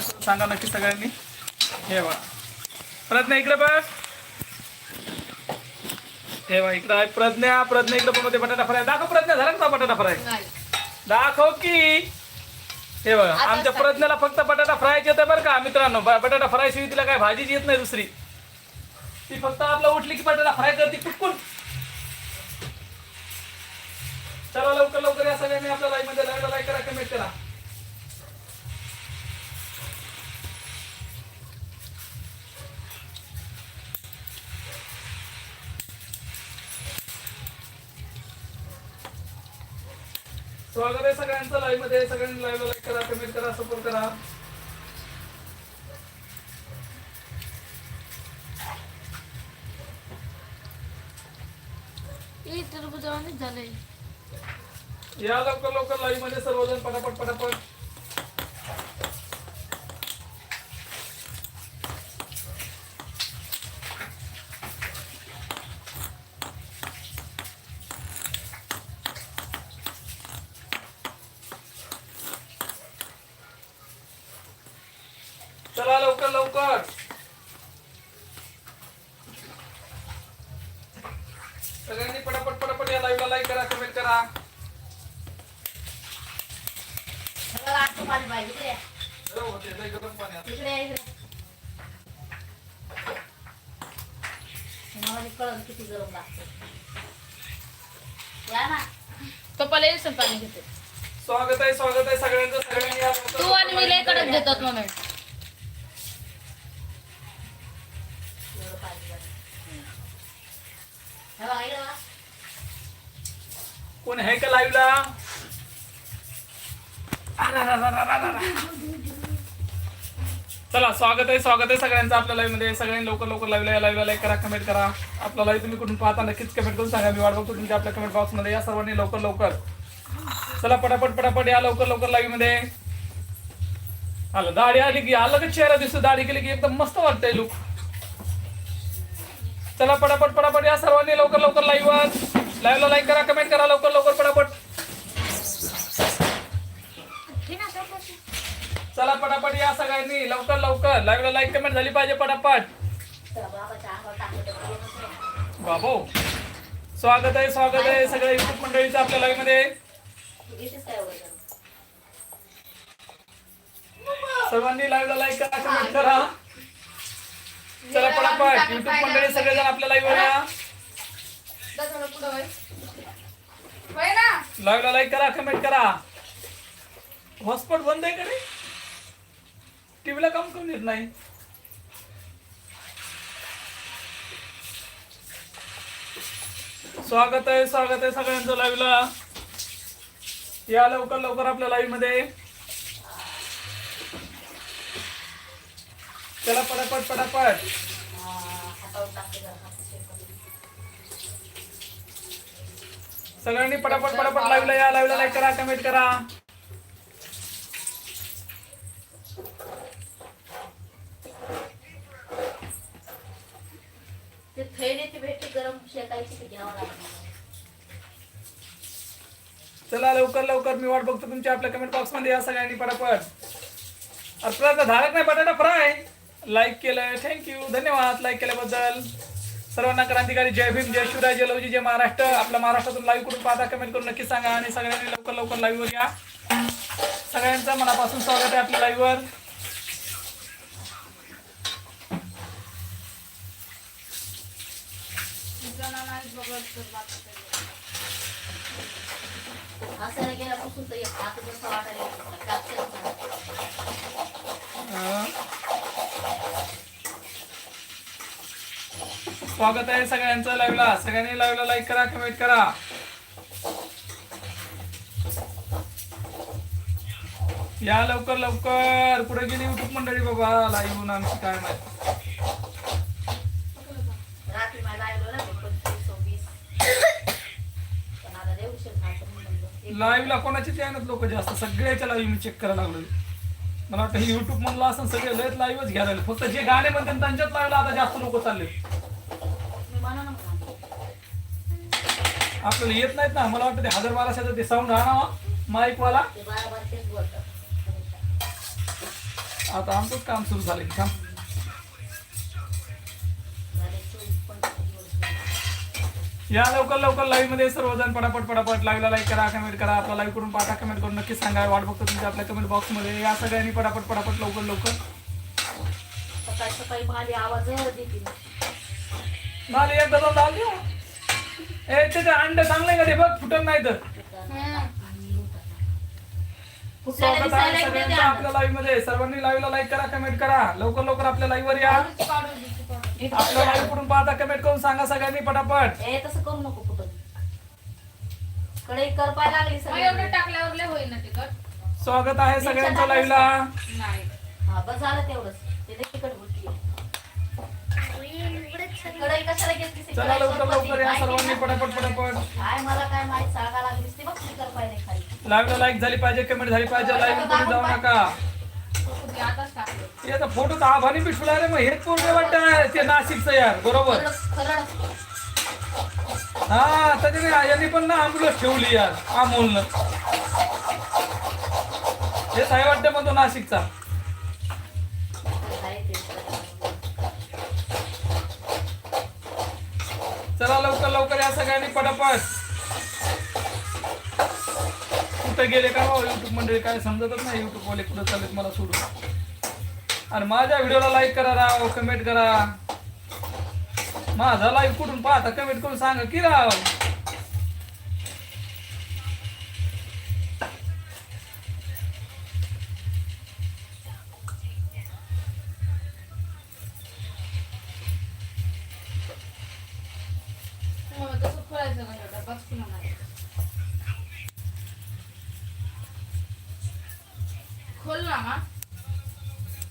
सांगा नक्की सगळ्यांनी. हे बघा. प्रज्ञा इकडे बघ. हे बघा इकडे आहे प्रज्ञा. प्रज्ञा इकडे बनवते बटाटा फ्राय. दाखव प्रज्ञा झाला का बटाटा फ्राय? दाखव की. हे बघा आमच्या प्रज्ञाला फक्त बटाटा फ्रायचे येते बरं का मित्रांनो. बटाटा फ्राय शिवाय तिला काय भाजीच येत नाही दुसरी. ती फक्त आपला उठली की बटाटा फ्राय करते कुटकुन चला लवकर लवकर या सगळ्यांनी आपल्या लाईव्ह स्वागत आहे सगळ्यांचं लाईव्हमध्ये. सगळ्यांनी लाईव्ह लाईक करा कमेंट करा सपोर्ट करा. झालंय. या लवकर लवकर लाईव्हमध्ये सर्वजण पटापट पटापट चला लवकर. सगळ्यांनी पटापट पटापट या लाईव्हला लाईक करा कमेंट करा. पाणी पाहिजे हो, होते, लय गरम पाणी आहे. इकडे इकडे. मला कळलं किती गरम लागतं. या ना. येईल पाणी घेते. स्वागत आहे स्वागत आहे सगळ्यांचं. सगळ्यांनी तू आणि मी लय कडक देतात मोमेंट कोण आहे का लाईव्हला चला स्वागत आहे स्वागत आहे सगळ्यांचं आपल्या लाईव्हमध्ये. सगळ्यांनी लवकर लवकर लाईव्हला लाईव्हला लाईक करा कमेंट करा. आपला लाईव्ह तुम्ही कुठून पाहता नक्कीच कमेंट करून सांगा. मी वाट बघतो तुमच्या आपल्या कमेंट बॉक्समध्ये. या सर्वांनी लवकर लवकर. चला पटापट पटापट या लवकर लवकर लाईव्हमध्ये. आलं दाढी आली की आलं का चेहरा दिसतो? दाढी केली की एकदम मस्त वाटतंय लुक चला पटापट पटापट या सर्वांनी लवकर लवकर लाईव्ह लाईव्हला लाईक करा कमेंट करा लवकर लवकर पटापट. चला पटापट या सगळ्यांनी लवकर लवकर. लाईव्हला लाईक कमेंट झाली पाहिजे पटापट. चला बाबो स्वागत आहे स्वागत आहे सगळ्या युट्यूब मंडळीचं आपल्या लाईव्हमध्ये. सर्वांनी लाईव्हला लाईक करा कमेंट करा. चला पटापट. युट्यूब मंडळी सगळेजण आपल्या लाईव्ह लाईव्हला लाईक करा कमेंट करा. हॉटस्पॉट बंद आहे का रे? टीव्हीला काम करून येत नाही. स्वागत आहे स्वागत आहे सगळ्यांचं लाईव्हला या लवकर लवकर आपल्या लाईव्हमध्ये. चला पटापट पटापट. सगळ्यांनी पटापट पटापट लाईव्हला या लाईव्हला लाईक करा कमेंट करा. ते थैली ती भेटते गरम शेकायची ती घ्यावं लागणार चला लवकर लवकर. मी वाट बघतो तुमच्या आपल्या कमेंट बॉक्समध्ये या सगळ्यांनी पटापट. आपल्याला धारक नाही बटाटा फ्राय. लाईक केलं थँक्यू धन्यवाद लाईक केल्याबद्दल. सर्वांना क्रांतिकारी जय भीम जय शिवराय जय लवजी जय महाराष्ट्र. आपल्या महाराष्ट्रातून लाईव्ह करून पाहता कमेंट करून नक्की सांगा आणि सगळ्यांनी लवकर लवकर लाईव्हवर या. सगळ्यांचं मनापासून स्वागत आहे आपल्या लाईव्हवर असं गेल्यापासून तर एक हात जसं वाटायला लागलं. कापसेच नाही. अं. स्वागत आहे सगळ्यांचं लाईव्हला. सगळ्यांनी लाईव्हला लाईक करा कमेंट करा. या लवकर लवकर. कुठे गेली युट्यूब मंडळी बाबा? लाईव्ह होऊन आमची काय माहिती. लाईव्हला कोणाचे चॅनल लोक जास्त? सगळ्याच्या लाईव्ह मी चेक करायला लागलो मला वाटतं हे युट्यूब म्हणलं असं सगळे लयच लाईव्हच घ्यायला. फक्त जे गाणे म्हणतात त्यांच्याच लाईव्हला आता जास्त लोक चालले. आपल्याला येत नाहीत ना. मला वाटतं ते हजार बाराशेचं ते साऊंड आणावा. माईक वाला ते बारा बारा तेच बोलतात. आता आमचंच काम सुरू झालं की थांब. या लवकर लवकर लाईव्हमध्ये सर्वजण पटापट पटापट लाईव्हला लाईक करा कमेंट करा. आपला लाईव्ह करून पाहता कमेंट करून नक्की सांगा. वाट बघतो तुमच्या आपल्या कमेंट बॉक्समध्ये. या सगळ्यांनी पटापट पटापट लवकर लवकर. सकाळी सकाळी माली आवाज मला एकदा जाऊन डाल देऊ. ए त्याचे अंडे चांगले का ते? बघ फुटत नाही तर. स्वागत आहे सगळ्यांचं. आपल्या लाईव्हमध्ये. सर्वांनी लाईव्हला लाईक करा कमेंट करा. लवकर लवकर आपल्या लाईव्ह वर या. आपल्या लाईव्ह करून पाहता कमेंट करून सांगा सगळ्यांनी पटापट. ए तसं करू नको कुठं कडे करपाय लागली मग एवढं सगळी टाकल्यावर लय होईल ना तिकट स्वागत आहे सगळ्यांचं लाईव्हला नाही. हा बस झालं तेवढंच. ते. कढई कशाला घेतलीस? चला लवकर लवकर या सर्वांनी? पटापट पटापट. काय मला काय माहीत? लागलीस ते बघ खाली. लाईक झाली पाहिजे कमेंट झाली पाहिजे करून जाऊ नका. कुठे आताच टाकलं याचा फोटो तर आभानी पिठुला रे मग हेच पोरगे वाटतं ते नाशिकचं यार बरोबर. खरड हा त्याच्याने यांनी पण ना आंबुलन्स ठेवली यार अमोलनं हेच आहे वाटतं मग तो नाशिकचा काय ते चला लवकर लवकर या सगळ्यांनी पटापट. कुठं गेले का हो युट्यूब मंडळी? काय समजतच नाही युट्यूब वाले कुठं चाललेत मला सोडून. आणि माझ्या व्हिडिओला लाईक करा राव कमेंट करा. माझा लाईव्ह कुठून पाहता? कमेंट करून सांगा की राव? तसं खोलायचं ना